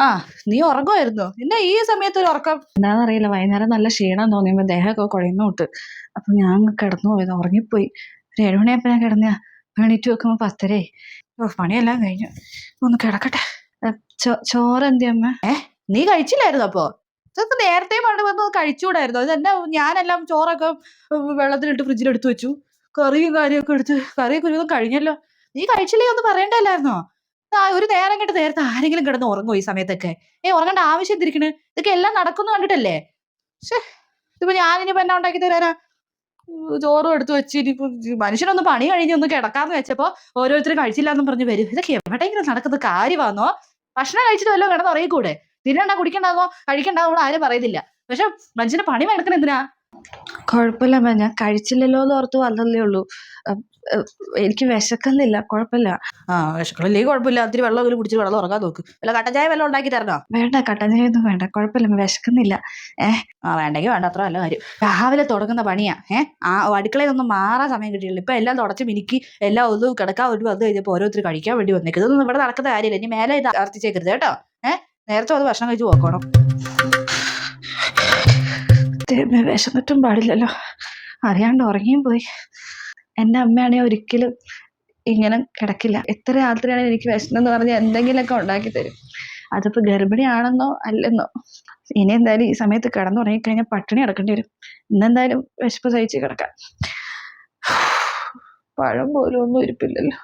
ആ നീ ഉറങ്ങുമായിരുന്നോ എന്നാ ഈ സമയത്ത് ഒരു ഉറക്കം. എന്താണെന്നറിയില്ല വൈകുന്നേരം നല്ല ക്ഷീണം തോന്നിയപ്പോൾ ദേഹമൊക്കെ കുഴഞ്ഞു വിട്ട് അപ്പം ഞാൻ കിടന്നു പോയത് ഉറങ്ങിപ്പോയി. ഒരു ഏഴുമണിയപ്പ ഞാൻ കിടന്ന എണീറ്റ് വെക്കുമ്പോൾ പത്തരേ. ഓ പണിയെല്ലാം കഴിഞ്ഞു. ഒന്ന് കിടക്കട്ടെ. ഏ, ചോറ് എന്തി അമ്മ? നീ കഴിച്ചില്ലായിരുന്നു അപ്പോ? ഇതൊക്കെ നേരത്തെ പണ്ട് വന്ന് കഴിച്ചുകൂടായിരുന്നു? അതെന്നാ ഞാനെല്ലാം ചോറൊക്കെ വെള്ളത്തിലിട്ട് ഫ്രിഡ്ജിൽ എടുത്തു വെച്ചു. കറിയും കാര്യമൊക്കെ എടുത്ത് കറിയൊക്കെ ഒരുവിധം കഴിഞ്ഞല്ലോ. നീ കഴിച്ചില്ലേ ഒന്ന് പറയണ്ടല്ലായിരുന്നോ? ഒരു നേരം കണ്ടു നേരത്തെ ആരെങ്കിലും കിടന്ന് ഉറങ്ങുമോ ഈ സമയത്തൊക്കെ? ഏ ഉറങ്ങേണ്ട ആവശ്യം എന്തിരിക്കണ്? ഇതൊക്കെ എല്ലാം നടക്കുന്നു കണ്ടിട്ടല്ലേ? ശ്ശേ ഇതിപ്പോ ഞാനിനിപ്പോ എന്നാ ഉണ്ടാക്കി തരാനാ ചോറും എടുത്തു വെച്ച് ഇനിയിപ്പോ മനുഷ്യനൊന്ന് പണി കഴിഞ്ഞ് ഒന്ന് കിടക്കാന്ന് വെച്ചപ്പോ ഓരോരുത്തരും കഴിച്ചില്ല എന്നും പറഞ്ഞ് വരും. ഇതൊക്കെ എവിടെയെങ്കിലും നടക്കുന്ന കാര്യമാണോ ഭക്ഷണം കഴിച്ചിട്ട് വല്ലതും കിടന്ന് ഉറങ്ങിക്കൂടെ തിന്നണ്ട കുടിക്കണ്ടാന്നോ? കഴിക്കണ്ടാന്നോ ആരും പറയുന്നില്ല. പക്ഷെ മനുഷ്യന് പണി മെടുക്കണ എന്തിനാ? കുഴപ്പമില്ല ഞാൻ കഴിച്ചില്ലല്ലോ എന്ന് ഓർത്ത് വന്നല്ലേ ഉള്ളൂ. എനിക്ക് വിശക്കുന്നില്ല. കുഴപ്പമില്ല. ആ വിശക്കണില്ലേ കുഴപ്പമില്ല. ഒത്തിരി വെള്ളം കുടിച്ചിട്ട് വെള്ളം ഉറങ്ങാൻ നോക്ക്. അല്ല കട്ടൻ ചായ വല്ലതും ഉണ്ടാക്കി തരണോ? വേണ്ട കട്ടഞ്ചയൊന്നും വേണ്ട. കുഴപ്പമില്ല വിശക്കുന്നില്ല. വിശക്കുന്നില്ല ആ വേണ്ടെങ്കിൽ വേണ്ട. അത്ര നല്ല കാര്യം. രാവിലെ തുടങ്ങുന്ന പണിയാ. ഏഹ് ആ അടുക്കളയിൽ ഒന്നും മാറാൻ സമയം കിട്ടിയില്ല ഇപ്പൊ എല്ലാം തുടച്ച് മിനിക്ക് എല്ലാം ഒന്ന് കിടക്കാൻ വേണ്ടി വന്നു കഴിഞ്ഞപ്പോൾ ഓരോരുത്തർ കഴിക്കാൻ വേണ്ടി വന്നേക്കും. ഇതൊന്നും ഇവിടെ നടക്കുന്ന കാര്യമില്ല. ഇനി മേലെ ഇത് ആർത്തിച്ചേക്കരുത് കേട്ടോ. ഏഹ് നേരത്തെ അത് ഭക്ഷണം കഴിച്ച് പോക്കണം. ദൈവമേ, വിശന്നിട്ടും പാടില്ലല്ലോ. അറിയാണ്ട് ഉറങ്ങിയും പോയി. എന്റെ അമ്മയാണെങ്കിൽ ഒരിക്കലും ഇങ്ങനെ കിടക്കില്ല. എത്ര രാത്രിയാണെങ്കിൽ എനിക്ക് വിശന്നെന്ന് പറഞ്ഞ് എന്തെങ്കിലുമൊക്കെ ഉണ്ടാക്കി തരും. അതിപ്പോൾ ഗർഭിണിയാണെന്നോ അല്ലെന്നോ. ഇനി എന്തായാലും ഈ സമയത്ത് കിടന്നുറങ്ങിക്കഴിഞ്ഞാൽ പട്ടിണി കിടക്കേണ്ടി വരും. ഇന്നെന്തായാലും വിശപ്പ് സഹിച്ച് കിടക്കാം. പഴം പോലും ഒന്നും ഇരിപ്പില്ലല്ലോ.